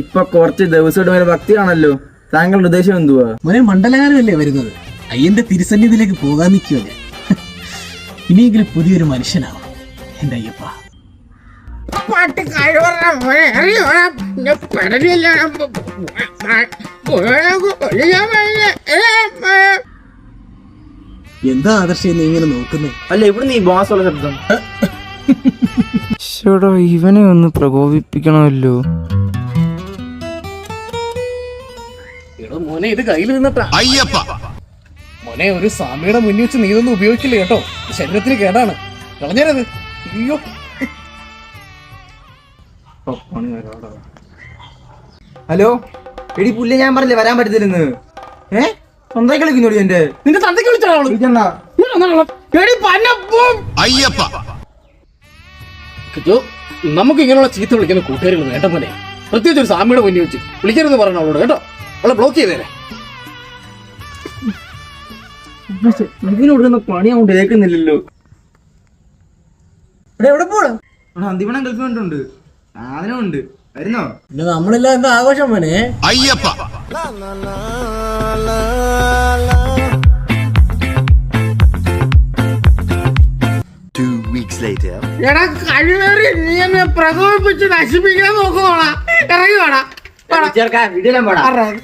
ഇപ്പൊ കുറച്ച് ദിവസമായിട്ട് വരെ ഭക്തിയാണല്ലോ. താങ്കളുടെ ഉദ്ദേശം എന്തുവാ? മോനെ മണ്ഡലകാലമല്ലേ വരുന്നത്? അയ്യന്റെ തിരുസന്നിധിയിലേക്ക് പോകാൻ നിൽക്കുക ഇനിയെങ്കിലും പുതിയൊരു മനുഷ്യനാവും എന്റെ അയ്യപ്പ. പാട്ട് എന്താ ആദർശ നീ ഇങ്ങനെ നോക്കുന്നേ? അല്ല ഇവിടെ നീ ബോസുള്ള ശബ്ദം. ഇവനെ ഒന്ന് പ്രകോപിപ്പിക്കണമല്ലോ. മോനെ ഇത് കയ്യിൽ നിന്നിട്ടാ അയ്യപ്പ. മോനെ ഒരു സ്വാമിയുടെ മുന്നിൽ വെച്ച് നീ ഇതൊന്നും ഉപയോഗിക്കില്ല കേട്ടോ? ശരീരത്തിന് കേടാണ്. കളഞ്ഞേരത്. അയ്യോ. ഹലോ? എടി പുല്ല് ഞാൻ പറഞ്ഞില്ലേ വരാൻ പറ്റത്തില്ലെന്ന്? ഏ? സ്വന്തം കളിക്കുന്നോടി എന്റെ നിന്റെ തന്തയ്ക്ക് വിളിച്ചാ നമുക്ക് ഇങ്ങനെയുള്ള ചീത്ത വിളിക്കുന്ന കൂട്ടുകാരികൾ വേണ്ട പോലെ പ്രത്യേകിച്ച് ഒരു സ്വാമിയുടെ മുന്നിൽ വെച്ച് വിളിക്കരുത് പറഞ്ഞു അവളോട് കേട്ടോ. അവളെ ബ്ലോക്ക് ചെയ്തേരെ. ഇതിനോടുന്ന പണി അവൻ കേൾക്കുന്നില്ലല്ലോ. ഇവിടെ എവിടെ പോടാ അന്തിമണം ഗൾഫ് കണ്ടുണ്ട് സാധനമുണ്ട് വരുന്നോ? പിന്നെ നമ്മളെല്ലാം എന്താ ആഘോഷം മോനെ. അയ്യപ്പ. Two weeks later. എടാ കഴിവേറി നീ എന്നെ പ്രകോപിപ്പിച്ച് നശിപ്പിക്കാൻ നോക്കുന്നോടാ ഇറങ്ങി വേടാ. விஜயக்கா விடல மேடம்